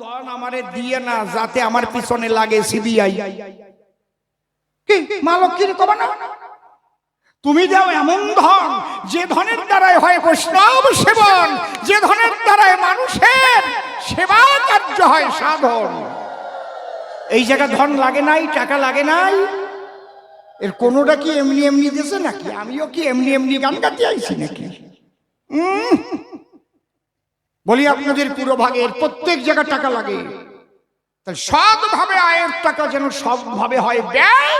ধন আমারে দিয়ে না, যাতে আমার পিছনে লাগে সিবিআই। কি? মা লক্ষ্মীর কবা না? তুমি দাও এমন ধন, যে ধনের দ্বারাই হয় বৈষ্ণব সেবন, যে ধনের দ্বারাই মানুষের সেবা কার্য হয় সাধন। এই জায়গায় ধন লাগে নাই, টাকা লাগে নাই। এর কোনোটা কি এমনি এমনি দিয়েছে নাকি? আমিও কি এমনি এমনি গান গাতে আইছি নাকি? উম। বলি, আপনাদের পুরো ভাগের প্রত্যেক জায়গায় টাকা লাগে। তাই সৎভাবে আয়ের টাকা যেন সৎভাবে হয়, ব্যয়?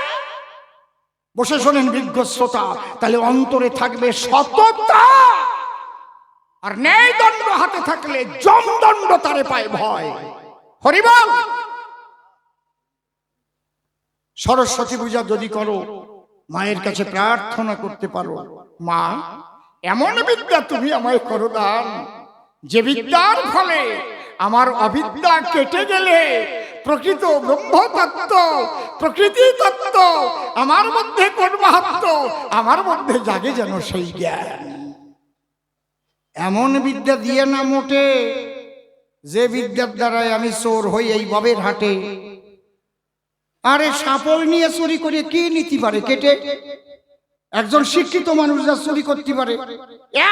বসে শোনেন বিজ্ঞ শ্রোতা, তাহলে অন্তরে থাকবে সততা। আর ন্যায় দণ্ড হাতে থাকলে জমদণ্ড তারে পায় ভয়। হরিবল সরস্বতী পূজা যদি করো, মায়ের কাছে প্রার্থনা করতে পারো। মা, এমন বিদ্যা তুমি আমায় করো দান। যে বিদ্যার ফলে আমার অবিদ্যা কেটে গেলে প্রকৃত ব্রহ্মতত্ত্ব, প্রকৃতি তত্ত্ব, আমার মধ্যে কোন মাহাত্ম, আমার মধ্যে জাগে যেন সেই জ্ঞান। এমন বিদ্যা দিয়ে না মোটে, যে বিদ্যার দ্বারাই আমি চোর হই এই ববের হাটে। আরে সাপল নিয়ে চুরি করে কি নিতে পারে কেটে? একজন শিক্ষিত মানুষ যা চুরি করতে পারে,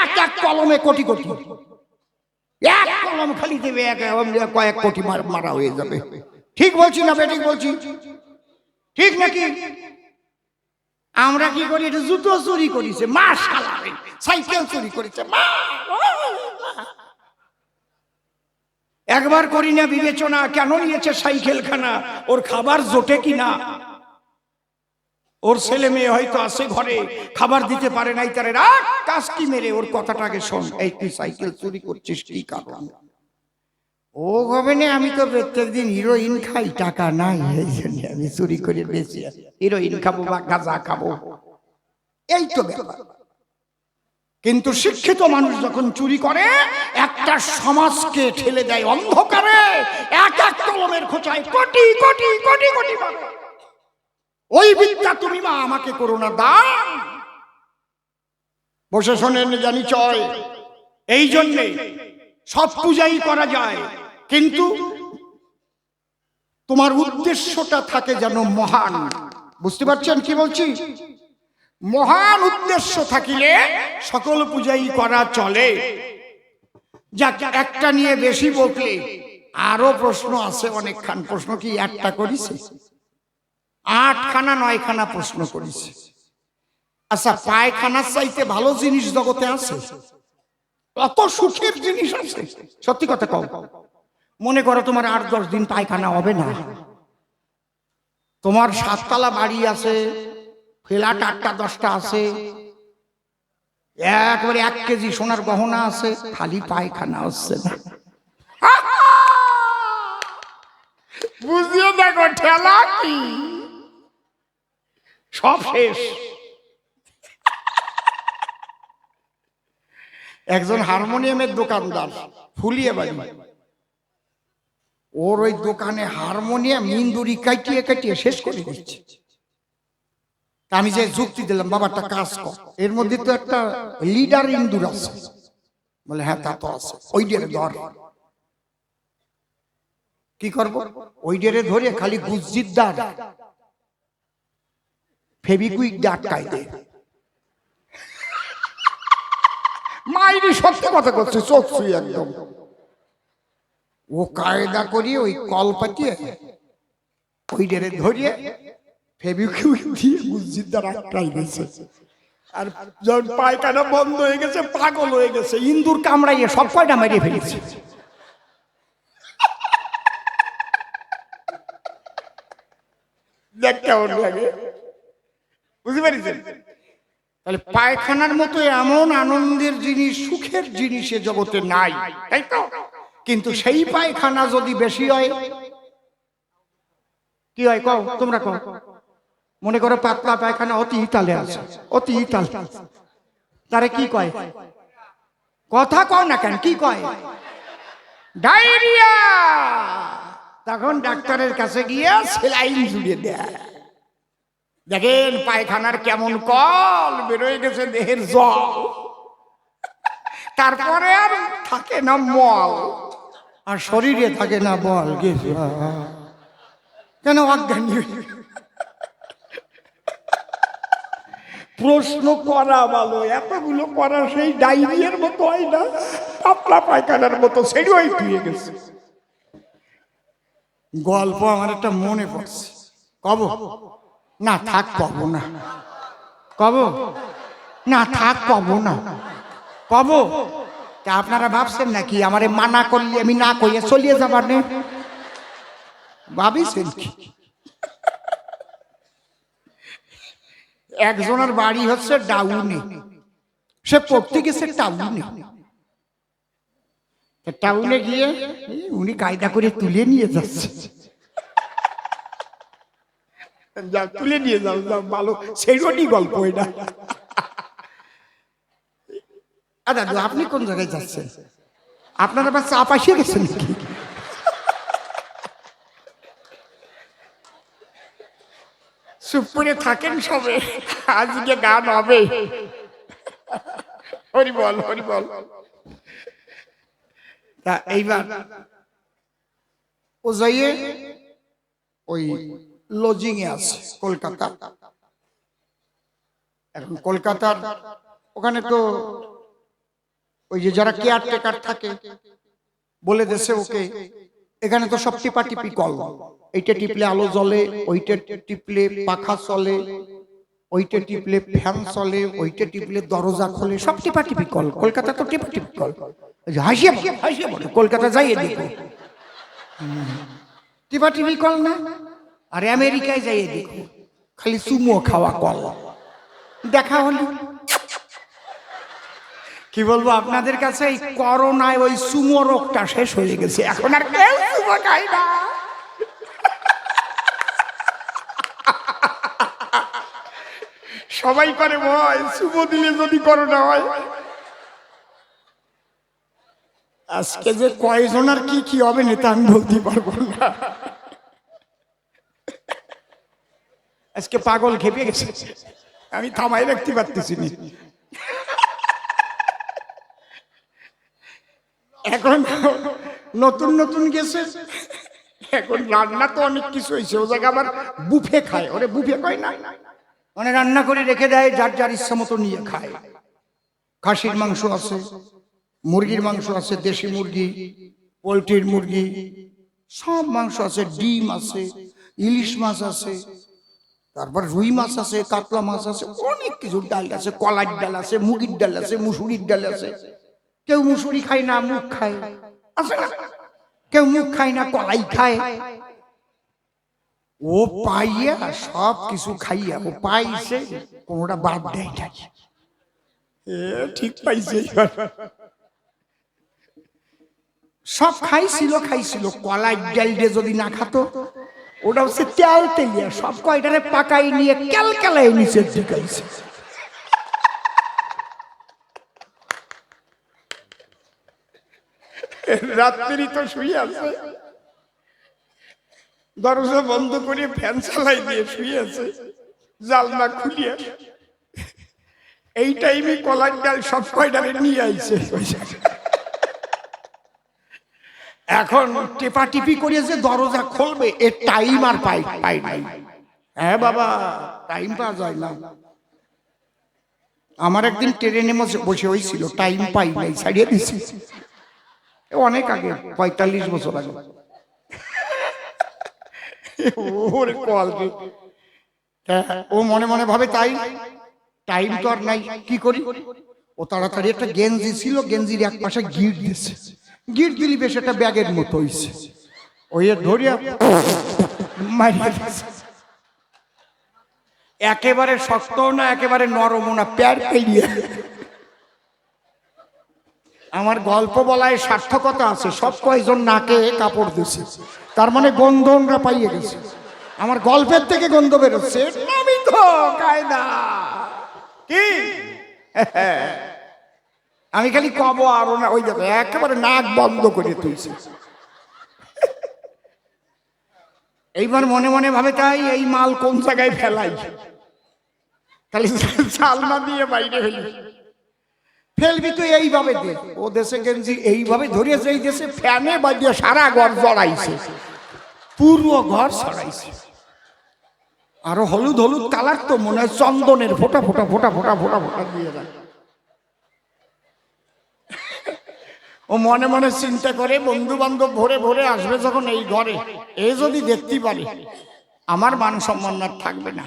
এক এক কলমে কোটি কোটি। এক কলম খালি দেবে, এক কয়েক কোটি মার- হয়ে যাবে। ঠিক বলছি না বেঠিক বলছি? ঠিক নাকি? আমরা কি করি? এটা জুতো চুরি করেছে মা শালারে সাইকেল চুরি করেছে, মা! একবার করি না, বিবেচনা কেন নিয়েছে সাইকেল খানা ওর খাবার জোটে কিনা? ওর ছেলে মেয়ে হয়তো আছে ঘরে খাবার দিতে পারে নাই তারে রাখ কাজ কি মেরে? ওর কথাটাকে শোন। এই তুই সাইকেল চুরি করছিস কি কারণ? ও হবে না আমি তো প্রত্যেক দিন হিরোইন খাই টাকা নাই এই জন্য আমি চুরি করে বেশি হিরোইন খাব বা গাঁজা খাব। এই তো ব্যাপার। কিন্তু শিক্ষিত মানুষ যখন চুরি করে একটা সমাজকে ঠেলে দেয় অন্ধকারে এক এক কলমের খোঁচায় কোটি কোটি কোটি কোটি পাবে। ওই বিদ্যা তুমি মা আমাকে করো না দান বসে শোনেন জানি চয়, এই জন্যে সব পূজাই করা যায়। কিন্তু তোমার উদ্দেশ্যটা থাকে যেন মহান। বুঝতে পারছেন কি বলছি? মহান উদ্দেশ্য থাকিলে সকল পূজাই করা চলে। যাক, একটা নিয়ে বেশি বকলে আরও প্রশ্ন আছে অনেকখান। প্রশ্ন কি, একটা করিছে? আটখানা, নয়খানা প্রশ্ন করিছে। আচ্ছা পায়খানার চাইতে ভালো জিনিস জগতে আছে? কত সুখের জিনিস আছে? সত্যি কথা কও। মনে করো তোমার আট, দশ দিন পায়খানা হবে না। তোমার সাততলা বাড়ি আছে, ফ্ল্যাট আটটা, দশটা আছে। একবারে এক কেজি সোনার গহনা আছে, খালি পায়খানা হচ্ছে না। বুঝিয়ে দেখো, ঠেলা কি? সব শেষ। একজন হারমোনিয়ামের দোকানদার, ফুলিয়ে বাড়ি। ওর ওই দোকানে হারমোনিয়াম ইন্দুরি কাটিয়ে কাটিয়ে শেষ করে দিচ্ছে। আমি যে যুক্তি দিলাম বাবাটা কাজ কর। এর মধ্যে তো একটা লিডার ইন্দুর আছে। বলে হ্যাঁ তা তো আছে। ওই ডেরে ধর। কি করব? ওই ডেরে ধরে খালি গুজ্জির দাঁড়। ফেবিকুইক ডাটকাই দে মাইরি সত্যি কথা করছে চোখ ছুঁই একদম। ও কায়দা করি ওই কল পাতিয়ে ওই ডেরে ধরিয়ে ফেবিকুইক দিয়ে গুজ্জির দ্বারা আটকাই দিয়েছে। আর যখন পায়খানা বন্ধ হয়ে গেছে পাগল হয়ে গেছে ইন্দুর কামড়াইয়ে সব কয়টা মেরে ফেলেছে। দেখ কেমন লাগে। বুঝতে পারিছেন? তাহলে পায়খানার মতো এমন আনন্দের জিনিস সুখের জিনিস জগতে নাই, তাই তো? কিন্তু সেই পায়খানা যদি বেশি হয়, কি হয় কও, তোমরা কও? মনে করো পাতলা পায়খানা অতি ইতালে আছে, অতি ইতাল। তারে কি কয়? কথা কও না কেন, কি কয়? ডায়রিয়া! তখন ডাক্তারের কাছে গিয়ে সেলাইন জুড়ে দেয়। দেখেন পায়খানার কেমন কল বেরোয় গেছে দেহের জল। তারপরে আর থাকে না মল। আর শরীরে থাকে না বল গেছে কেন অজ্ঞানী? প্রশ্ন করা ভালো এতগুলো করা সেই ডাইরিয়ার মতো হয় না পাতলা পায়খানার মতো সেটাই ধুয়ে গেছে। গল্প আমার একটা মনে পড়ছে। কব? না থাক কব না। কব? না থাক কব না। কব? তা আপনারা ভাবছেন নাকি আমার আমারে মানা করলে আমি না কইয়া চলিয়ে যাবার নেই ভাবিছেন কি? একজনের বাড়ি হচ্ছে ডাউনে সে পড়তে গেছে টাউনে। টাউনে গিয়ে উনি কায়দা করে তুলে নিয়ে যাচ্ছে। যা তুলে নিয়ে যাও যাও ভালো গল্প এটা। আ দাদু আপনি কোন জায়গায় যাচ্ছেন? আপনার আবার চা পাশিয়ে গেছেন চুপ থাকেন সবে আজকে গান হবে। হরি বল হরি বল। এইবার, ও যাইয়ে ওই লজিং এ আছে, কলকাতা। এখন কলকাতার ওখানে তো ওই যে যারা কেয়ারটেকার থাকে, বলে দেশে ওকে, এখানে তো সব টিপা টিপি কল। এইটা টিপলে আলো জ্বলে, ওইটা টিপলে পাখা চলে, ওইটা টিপলে ফ্যান চলে, ওইটা টিপলে দরজা খোলে, সব টিপা টিপি কল। কলকাতা তো টিপা টিপি কল হাসিয়ে হাসিয়ে কলকাতা যাই দেখো। টিপা টিপি কল না? আর আমেরিকায় যাইয়ে দেখো। খালি চুমো খাওয়া কল দেখা হলো। কি বলব, আপনাদের কাছে এই করোনায় ওই সুমো রোগটা শেষ হয়ে গেছে। এখন আর কেউ সুমো খায় না। সবাই করে ভয় সুমো দিলে যদি করোনা হয়। আজকে যে কয়জন আর কি কি হবে নেতা আমি বলতে পারব না। আজকে পাগল খেপে গেছে। আমি থামাই রাখতে পারতেছি না। এখন নতুন নতুন গেছে। এখন রান্না তো অনেক কিছু হয়েছে। ও জায়গায় আবার বুফে খায়। ওরে বুফে কয় না? মানে রান্না করে রেখে দেয় যার যার ইচ্ছা মতো নিয়ে খায়। খাসির মাংস আছে মুরগির মাংস আছে দেশি মুরগি পোলট্রির মুরগি সব মাংস আছে ডিম আছে ইলিশ মাছ আছে তারপর রুই মাছ আছে, কাতলা মাছ আছে, অনেক কিছু ডাল আছে, কলার ডাল আছে, মুগির ডাল আছে, মুসুরির ডাল আছে। কেউ মুসুরি খায় না মুখ খায়। আছে না? কেউ মুখ খায় না, কলাই খায়। ও পাইয়া সব কিছু খাইয়া, ও পাইছে, কোনোটা বাদ দেয় না ঠিক পাইছে সব খাইছিল খাইছিল, কলাই ডাল দিয়ে যদি না খাতো ওটা হচ্ছে তেল তেলিয়া, সব কয়টারে পাকাই নিয়ে ক্যালকালাই নিচের দিকে আইছে। রাত্রি তো শুয়ে আছে। দরজা বন্ধ করে ফ্যান চালাই দিয়ে শুয়ে আছে। জালনা খুলিয়ে। এই টাইমে কলার ডাল সব কয়টারে নিয়ে আইছে? এখন টেপা টিপি করে যে দরজা খুলবে, এর টাইম আর পাই পাই নাই। হ্যাঁ বাবা টাইম পাওয়া যায় না। আমার একদিন ট্রেনে বসে হয়েছিল টাইম পাই নাই, ছাড়িয়ে দিছি। অনেক আগে, পঁয়তাল্লিশ বছর আগে। ওরে কল। তা ও মনে মনে ভাবে তাই। টাইম তো আর নাই, কি করি? ও তাড়াতাড়ি একটা গেঞ্জি ছিল, গেঞ্জির এক পাশে গিট দিয়েছে দিলি বেশ একটা ব্যাগের মতো হইছে। ওই ধরিয়া একেবারে শক্ত না, একেবারে নরম না, প্যার পেলিয়ে। আমার গল্প বলায় সার্থকতা আছে, সব কয়জন নাকে কাপড় দিছে। তার মানে গন্ধনরা পাইয়ে গেছে। আমার গল্পের থেকে গন্ধ বেরোচ্ছে। কি? আমি খালি কব আরও না, ওই দেখো, একেবারে নাক বন্ধ করে তুলছে। এইবার মনে মনে ভাবে, তাই এই মাল কোন জায়গায় ফেলাই? খালি চালনা দিয়ে বাইরে হইল। ফেলবি তো এইভাবে দে। ও দেশে গেঞ্জি এইভাবে ধরিয়েছে এই দেশে ফ্যানে বাজিয়ে সারা ঘর জড়াইছে। পুরো ঘর ছড়াইছে আরও হলুদ হলুদ কালার তো মনে হয় চন্দনের ফোটা ফোটা ফোটা ফোটা ফোটা ফোটা দিয়ে দেয়। ও মনে মনে চিন্তা করে বন্ধু বান্ধব ভরে ভরে আসবে যখন এই ঘরে। এ যদি দেখতে পারে, আমার মান সম্মান আর থাকবে না।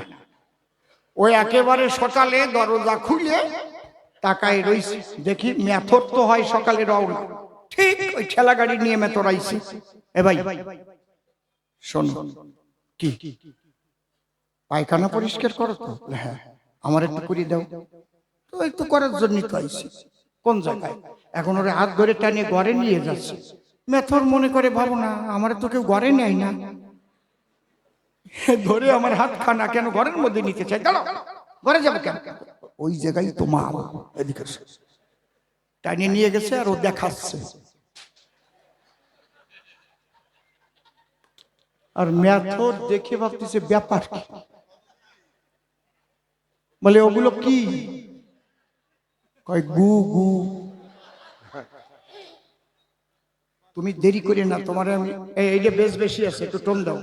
ওই একেবারে সকালে দরজা খুলে তাকায় রইছি। দেখি মেথর তো হয় সকালে রওনা ঠিক ওই ঠেলা গাড়ি নিয়ে মেথর আইছি। এ ভাই, শোনো, কি? পায়খানা পরিষ্কার করো তো। হ্যাঁ আমার একটু করে দাও। তো একটু করার জন্য তো আইছি। কোন জায়গায়? এখন ওরা হাত ধরে টানিয়ে ঘরে নিয়ে যাচ্ছে। মেথর মনে করে ভাবো না আমার তো কেউ ঘরে নেয় না। ধরে আমার হাত খানা কেন ঘরের মধ্যে নিতে চাই দাঁড়াও ঘরে যাব কেন? ওই জায়গায় তো মা এদিকে। টানিয়ে নিয়ে গেছে আর ও দেখাচ্ছে। আর ম্যাথর দেখে ভাবতেছে ব্যাপার কি? বলে ওগুলো কি? কয় গু গু। তুমি দেরি করে না, তোমার আমি এই এইটা বেশ বেশি আছে, একটু টোন দাও।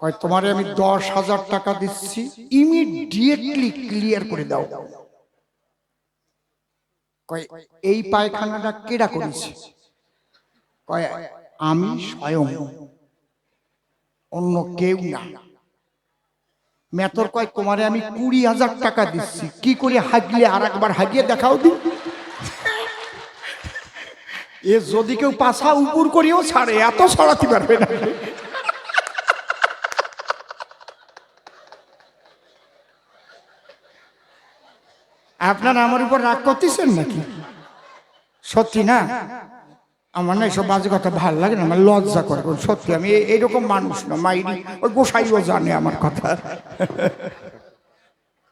কয়, তোমারে আমি দশ হাজার টাকা দিচ্ছি ইমিডিয়েটলি ক্লিয়ার করে দাও। কয়, এই পায়খানাটা কেডা করেছে? কয়, আমি স্বয়ং, অন্য কেউ না। মেতর কয়, তোমারে আমি কুড়ি হাজার টাকা দিচ্ছি, কি করে হাগলে আর একবার হাগিয়ে দেখাও দি? এ যদি কেউ পাশা উপর করিও ছাড়ে, এত ছড়াতে পারবে না। আপনারা আমার উপর রাগ করতেছেন নাকি? সত্যি না? আমার না এসব বাজে কথা ভালো লাগে না, আমার লজ্জা করে। সত্যি, আমি এইরকম মানুষ না, মাইরি। ওই গোসাইও জানে আমার কথা।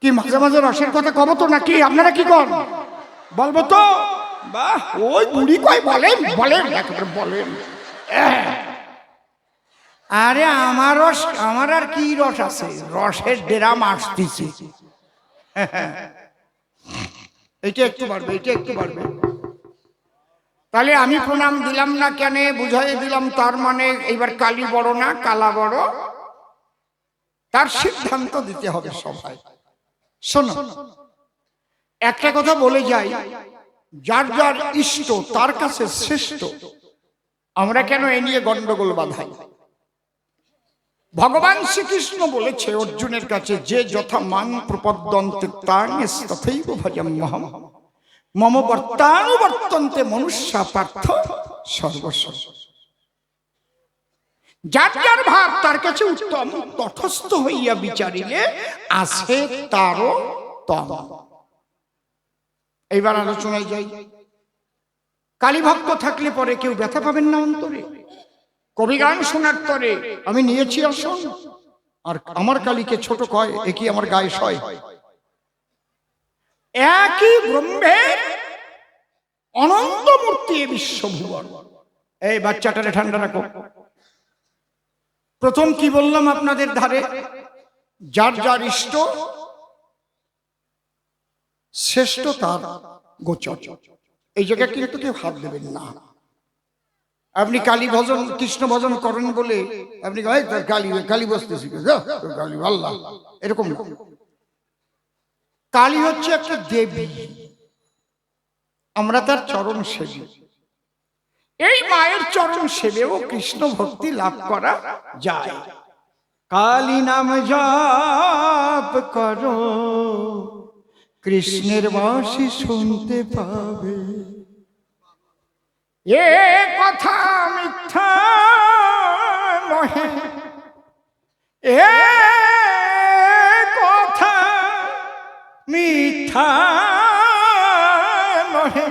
কি, মাঝে মাঝে রসের কথা কব তো নাকি? আপনারা কি কর বলব তো। বাহ। ওই বুড়ি কয় বলেন বলেন একেবারে বলেন। আরে আমার রস আমার আর কি রস আছে? রসের ডেরাম আসতেছে। এটা একটু বাড়বে এটা একটু বাড়বে। তাহলে আমি প্রণাম দিলাম না কেন বুঝাই দিলাম তার মানে এবার কালি বড় না কালা বড়। তার সিদ্ধান্ত দিতে হবে সবাই। শোনো একটা কথা বলে যাই। যার যার ইষ্ট, তার কাছে শ্রেষ্ঠ, আমরা কেন এ নিয়ে গন্ডগোল বাঁধাই? ভগবান শ্রীকৃষ্ণ বলেছে, অর্জুনের কাছে যে যথা মান প্রপদ্যন্তে তাং তথৈব মহম। মম বর্তানুবর্তন্তে মনুষ্য পার্থ সর্বস্ব। যার যার ভাব, তার কাছে উত্তম, তটস্থ হইয়া বিচারিলে আছে তারও তম। এইবার আলোচনায় যাই। কালী ভক্ত থাকলে পরে কেউ ব্যথা পাবেন না অন্তরে। কবি গান শোনার তরে আমি নিয়েছি আসন। আর আমার কালীকে ছোট কয়, এ কি আমার গায়ে সয়? একই ব্রহ্মের অনন্ত মূর্তি বিশ্বভুবন। এই বাচ্চাটারে ঠান্ডা রাখো। প্রথম কি বললাম আপনাদের ধারে? যার যার ইষ্ট শ্রেষ্ঠ তার গোচর। এই জায়গায় কিন্তু কেউ হাত দেবেন না। আপনি কালী ভজন কৃষ্ণ ভজন করেন বলে আপনি কয়, "এই তোর কালী কালী বসতেছি যা, কালী আল্লাহ। এরকম কালী হচ্ছে একটা দেবী। আমরা তার চরণ সেবী। এই মায়ের চরণ সেবেও কৃষ্ণ ভক্তি লাভ করা যায়। কালী নাম জপ করো। কৃষ্ণের বাসি শুনতে পাবে। এ কথা মিথ্যা নহে। এ কথা মিথ্যা নহে।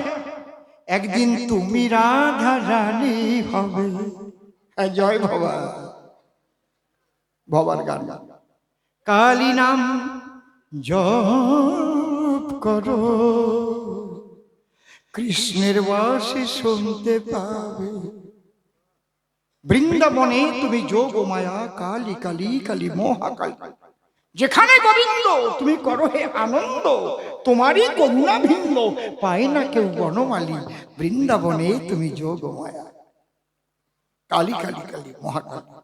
একদিন তুমি রাধা রানী হবে। হ্যাঁ, জয় বাবা বাবার গান। কালী নাম জপ করো। কৃষ্ণের বাসে শুনতে পাবে। বৃন্দাবনে তুমি যোগ মায়া, কালী কালী কালী, মহাকালী। যেখানে গোবিন্দ, তুমি করো হে আনন্দ। তোমারই করুণা ভিন্ন, পায় না কেউ বনমালী। বৃন্দাবনে তুমি যোগ মায়া। কালী কালী কালী, মহাকালী।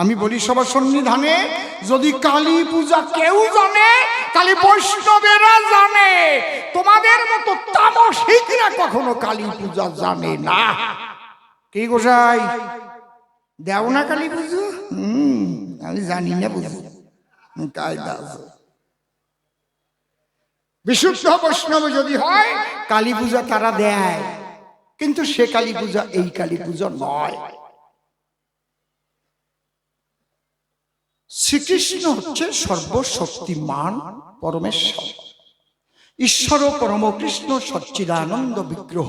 আমি বলি সবার সন্নিধানে, যদি কালী পূজা কেউ জানে, কালী বৈষ্ণবেরা জানে, তোমাদের মতো তামসিকরা কখনো কালী পূজা জানে না। কি গোসাই দেও না কালী পুজো? হুম, আমি জানি না বুঝি কায়দা বিশুদ্ধ বৈষ্ণব যদি হয়, কালী পূজা তারা দেয়। কিন্তু সে কালী পূজা, এই কালী পূজা নয়। শ্রীকৃষ্ণ হচ্ছে সর্বশক্তিমান পরমেশ্বর। ঈশ্বর পরম কৃষ্ণ সচ্চিদানন্দ বিগ্রহ,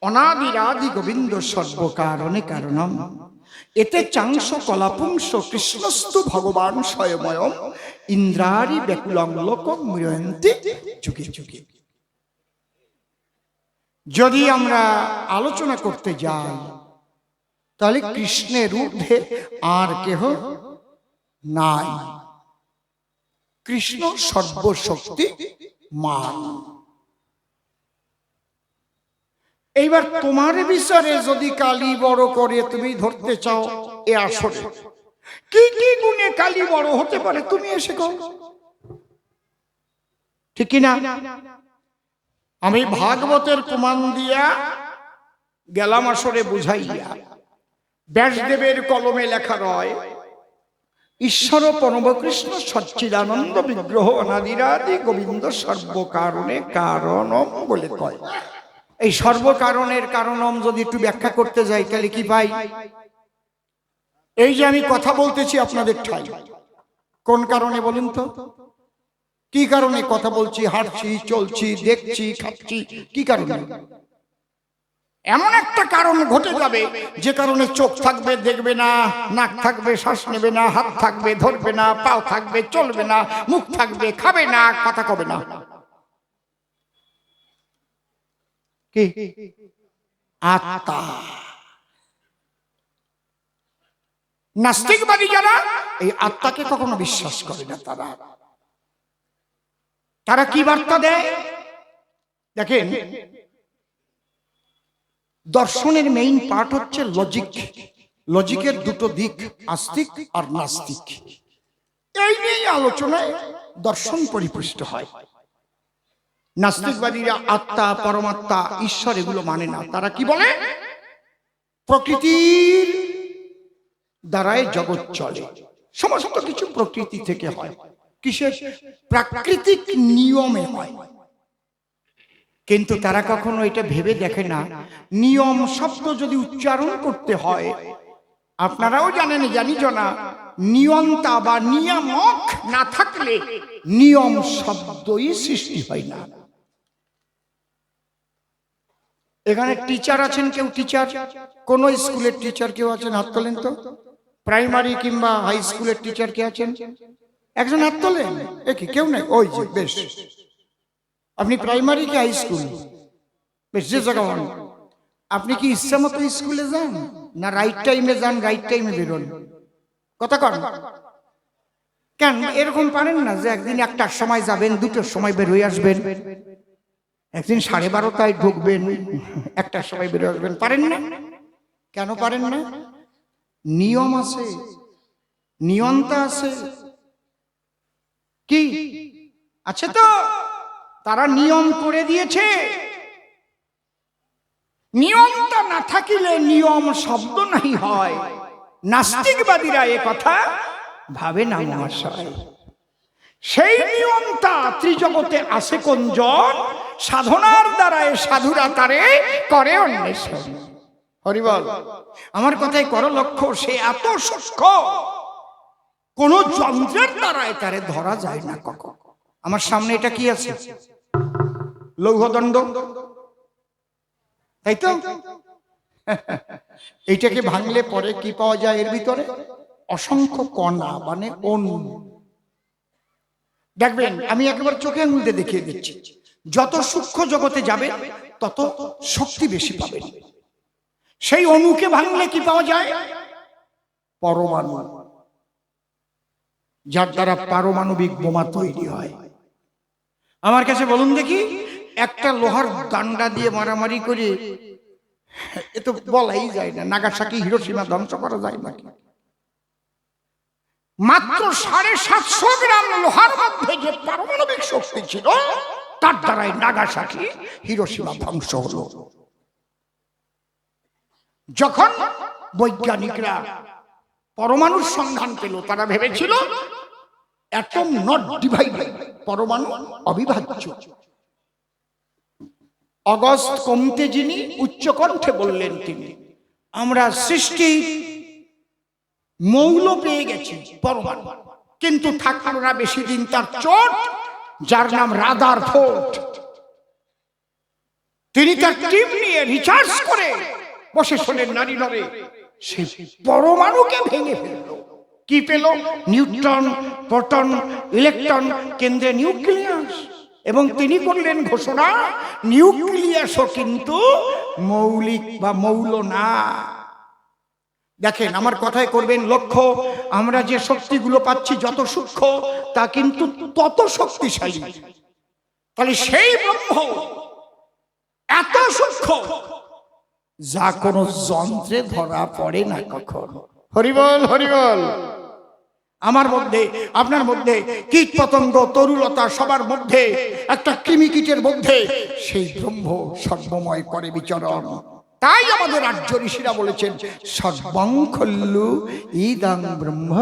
অনাদিরাদি গোবিন্দ সর্বকারণে কারণম। এতে চাংস কলাপুংস কৃষ্ণস্তু ভগবান স্বয়ময় ইন্দ্রারি ব্যাকুলং লোক মৃয়ন্তি যুগে যুগে। যদি আমরা আলোচনা করতে যাই, তাহলে কৃষ্ণের ঊর্ধ্বে আর কেহ নাই। কৃষ্ণ সর্বশক্তি মান। এইবার তোমার বিচারে যদি কালী বড় করে তুমি ধরতে চাও এ আসরে, কি কি গুণে কালী বড় হতে পারে তুমি এসে কও। ঠিক না আমি ভাগবতের প্রমাণ দিয়া গেলাম আসরে বুঝাইয়া। ব্যাসদেবের কলমে লেখা রয় ঈশ্বর পরমকৃষ্ণ সচ্চিদানন্দ বিগ্রহ অনাদিরাদি গোবিন্দ সর্বকারণে কারণম বলে কয়। এই সর্বকারণের কারণম যদি একটু ব্যাখ্যা করতে যাই, তাহলে কি পাই? এই যে আমি কথা বলতেছি আপনাদের ঠাই, কোন কারণে বলুন তো? কি কারণে কথা বলছি, হাঁটছি, চলছি, দেখছি, খাচ্ছি, কি কারণে? এমন একটা কারণ ঘটে যাবে যে কারণে চোখ থাকবে দেখবে না নাক থাকবে শ্বাস নেবে না হাত থাকবে ধরবে না পাও থাকবে চলবে না মুখ থাকবে খাবে না কথা কবে না। কি? আত্মা। নাস্তিকবাদী যারা এই আত্মাকে কখনো বিশ্বাস করে না তারা। তারা কি বার্তা দেয়? দেখেন দর্শনের মেইন পার্ট হচ্ছে লজিক লজিকের দুটো দিক, আস্তিক আর নাস্তিক। এই নিয়ে আলোচনায় দর্শন পরিপুষ্ট হয়। নাস্তিকবাদীরা আত্মা, পরমাত্মা, ঈশ্বর এগুলো মানে না। তারা কি বলে? প্রকৃতির দ্বারাই জগৎ চলে। সমস্ত কিছু প্রকৃতি থেকে হয়। কিসের? প্রাকৃতিক নিয়মে হয়। কিন্তু তারা কখনো এটা ভেবে দেখে না। নিয়ম, শব্দ যদি উচ্চারণ করতে হয়, আপনারাও জানেন জানিজ না, নিয়ন্তা বা নিয়ামক না থাকলে নিয়ম, শব্দই সৃষ্টি হয় না। এখানে টিচার আছেন কেউ টিচার কোন স্কুলের টিচার কেউ আছেন? হাত তোলেন তো। প্রাইমারি কিংবা হাই স্কুলের টিচার কে আছেন? একজন হাত তোলেন? কেউ নেই? ওই যে, বেশ। আপনি প্রাইমারি কি হাই স্কুল বেশ জায়গা আপনি কি ইচ্ছা মতো স্কুলে যান? না রাইট টাইমে যান রাইট টাইমে বেরোন? কথা কন। কেন? এরকম পারেন না যে একদিন একটার সময় যাবেন, দুটোর সময় বের হয়ে আসবেন। একদিন সাড়ে বারোটায় ঢুকবেন, একটার সময় বের আসবেন। পারেন না? কেন পারেন না? নিয়ম আছে। নিয়ন্তা আছে। কি? আছে তো? তারা নিয়ম করে দিয়েছে। নিয়মটা না থাকিলে নিয়ম শব্দ নাই হয়। নাস্তিকবাদীরা এ কথা ভাবে না মহাশয়। সেই নিয়মটা ত্রিজগতে আসে কোন কোনজন সাধনার দ্বারায় সাধুরা তারে করে অন্বেষণ। হরিবল আমার কথাই কর লক্ষ্য, সে এত সূক্ষ্ম, কোন যন্ত্রের দ্বারায় তারে ধরা যায় না কখন। আমার সামনে এটা কি আছে? লৌহদণ্ড? তাই তো? এইটাকে ভাঙলে পরে কি পাওয়া যায় এর ভিতরে? অসংখ্য কণা মানে অণু। দেখবেন, আমি একবার চোখে আঙুলতে দেখিয়ে দিচ্ছি। যত সূক্ষ্ম জগতে যাবে, তত শক্তি বেশি পাবেন। সেই অণুকে ভাঙলে কি পাওয়া যায়? পরমাণু। যার দ্বারা পারমাণবিক বোমা তৈরি হয়। আমার কাছে বলুন দেখি। একটা লোহার দান্ডা দিয়ে মারামারি করে, এ তো বলাই যায় না, নাগাসাকি হিরোসীমা ধ্বংস করা যায় নাকি? মাত্র সাড়ে সাতশো গ্রাম লোহার মধ্যে যে পারমাণবিক শক্তি ছিল, তার দ্বারাই নাগাসাকি হিরোসীমা ধ্বংস হলো। যখন বৈজ্ঞানিকরা পরমাণুর সন্ধান পেল, তারা ভেবেছিল, অ্যাটম নট ডিভাইডেড পরমাণু অবিভাজ্য। অগস্ট কমতে যিনি উচ্চকণ্ঠে বললেন তিনি, আমরা সৃষ্টি মৌল পেয়ে গেছি পরমাণু। কিন্তু থাকল না বেশি দিন তার চোট, যার নাম রাদার ফোর্ট তিনি তার টিম নিয়ে রিচার্জ করে বসে শোনেন নারী নরে। সে পরমাণুকে ভেঙে ফেলল। কি পেল? নিউট্রন, প্রোটন, ইলেকট্রন, কেন্দ্রে নিউক্লিয়াস। এবং তিনি করলেন ঘোষণা, নিউক্লিয়াসও কিন্তু মৌলিক বা মৌল না। দেখেন, আমার কথায় করবেন লক্ষ্য, আমরা যে শক্তিগুলো পাচ্ছি যত সূক্ষ্ম, তা কিন্তু তত শক্তিশালী। তাহলে সেই ব্রহ্ম এত সূক্ষ্ম, যা কোনো যন্ত্রে ধরা পড়ে না কখন। হরিবল হরিবল। আমার মধ্যে, আপনার মধ্যে কীট পতঙ্গ তরুলতা সবার মধ্যে, একটা কৃমি কীটের মধ্যে, সেই ব্রহ্ম সর্বময় করে বিচরণ। তাই আমাদের রাজ্য ঋষিরা বলেছেন সর্বং খল্লু ইদং ব্রহ্ম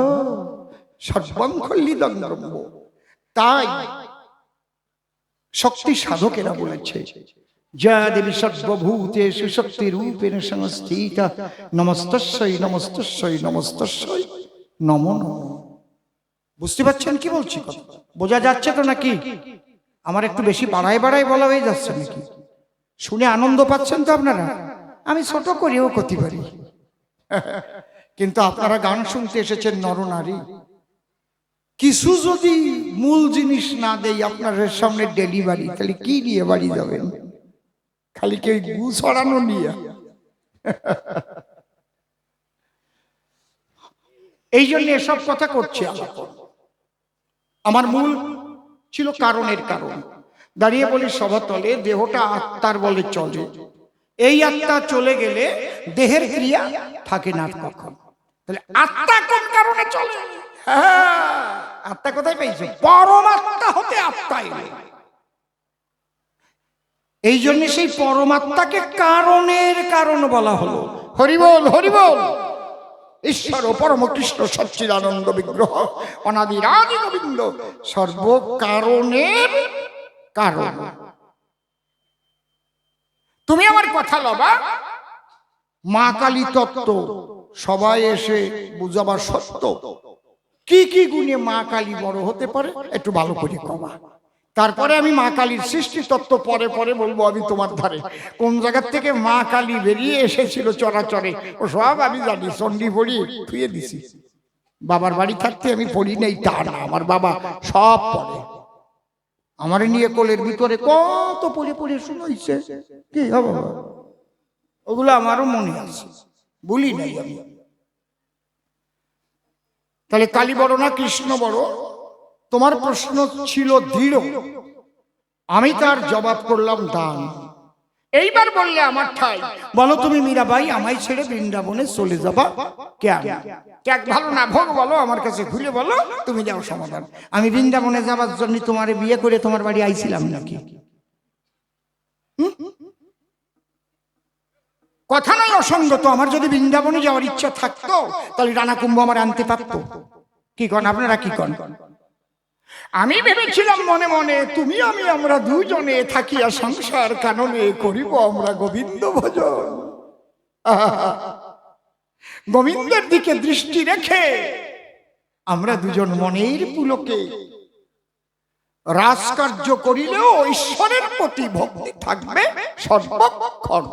সর্বং খল্লিদং ব্রহ্ম। তাই শক্তি সাধকেরা বলেছে, যা দেবী সর্বভূতেষু শক্তি রূপেণ সংস্থিত, নমস্তস্যই নমস্তস্যই নমস্তস্যই, নমো নম। বুঝতে পারছেন কি বলছি বোঝা যাচ্ছে তো নাকি? আমার একটু বেশি বাড়ায় বাড়ায় বলা হয়ে যাচ্ছে নাকি? শুনে আনন্দ পাচ্ছেন তো আপনারা? আমি ছোট করেও করতে পারি কিন্তু আপনারা গান শুনতে এসেছেন নরনারী। কিছু যদি মূল জিনিস না দেই আপনার সামনে ডেলিভারি তাহলে কি নিয়ে বাড়ি যাবেন? খালি কেউ গু ছড়ানো নিয়ে। এই জন্য এসব কথা করছি আলাপ। আমার মূল ছিল কারণের কারণ। দাঁড়িয়ে বলি সভাতলে দেহটা আত্মার বলে চলে। এই আত্মা চলে গেলে দেহের ক্রিয়া থাকে না কখন তাহলে আত্মা কোন কারণে চলে? হ্যাঁ, আত্মা কোথায় পেয়েছে? পরমাত্মা হতে আত্মা এই জন্য সেই পরমাত্মাকে কারণের কারণ বলা হলো। হরিবল হরিবল ঈশ্বর ও পরম কৃষ্ণ সচ্চিদানন্দ বিগ্রহ অনাদিরাজি গোবিন্দ সর্ব কারণের কারণ। তুমি আমার কথা লবা? মা কালী তত্ত্ব, সবাই এসে বুঝাবার সত্য। কি কি গুণে মা কালী বড় হতে পারে? একটু ভালো করে কমা। তারপরে আমি মা কালীর সৃষ্টি তত্ত্ব পরে পরে বলব, আমি তোমার ধারে। কোন জায়গার থেকে মা কালী বেরিয়ে এসেছিল চরাচরে? ও সব আমি জানি চণ্ডী পড়ি থুয়ে দিছি। বাবার বাড়ি থাকতে আমি পড়ি নেই, তা না, আমার বাবা সব পড়ে। আমার নিয়ে কোলের ভিতরে কত পড়ে পড়ে শুনাইছে। কি হবে? ওগুলো আমারও মনে আছে, বলি নাই আমি। তাহলে কালী বড় না কৃষ্ণ বড়? তোমার প্রশ্ন ছিল দৃঢ়। আমি তার জবাব করলাম, দান। এইবার বললে আমার ঠাই, বলো তুমি মীরাবাই, আমায় ছেড়ে বৃন্দাবনে চলে যাবা কেন? ত্যাগ ভালো না, ভোগ বলো, আমার কাছে ঘুরে বলো, তুমি যাও সমাধান। আমি বৃন্দাবনে যাবার জন্য তোমার বিয়ে করে তোমার বাড়ি আইছিলাম নাকি? কথা নয় অসঙ্গত। আমার যদি বৃন্দাবনে যাওয়ার ইচ্ছা থাকতো, তাহলে রানা কুম্ভ আমার আনতে পারতো। কি কন, আপনারা কি কন? আমি ভেবেছিলাম মনে মনে, তুমি আমি, আমরা দুজনে থাকিয়া সংসার কাননে করিব, আমরা গোবিন্দ ভজন! গোবিন্দের দিকে দৃষ্টি রেখে আমরা দুজন মনের পুলকে রাজকার্য করিলেও ঈশ্বরের প্রতি ভক্তি থাকবে সর্বক্ষণ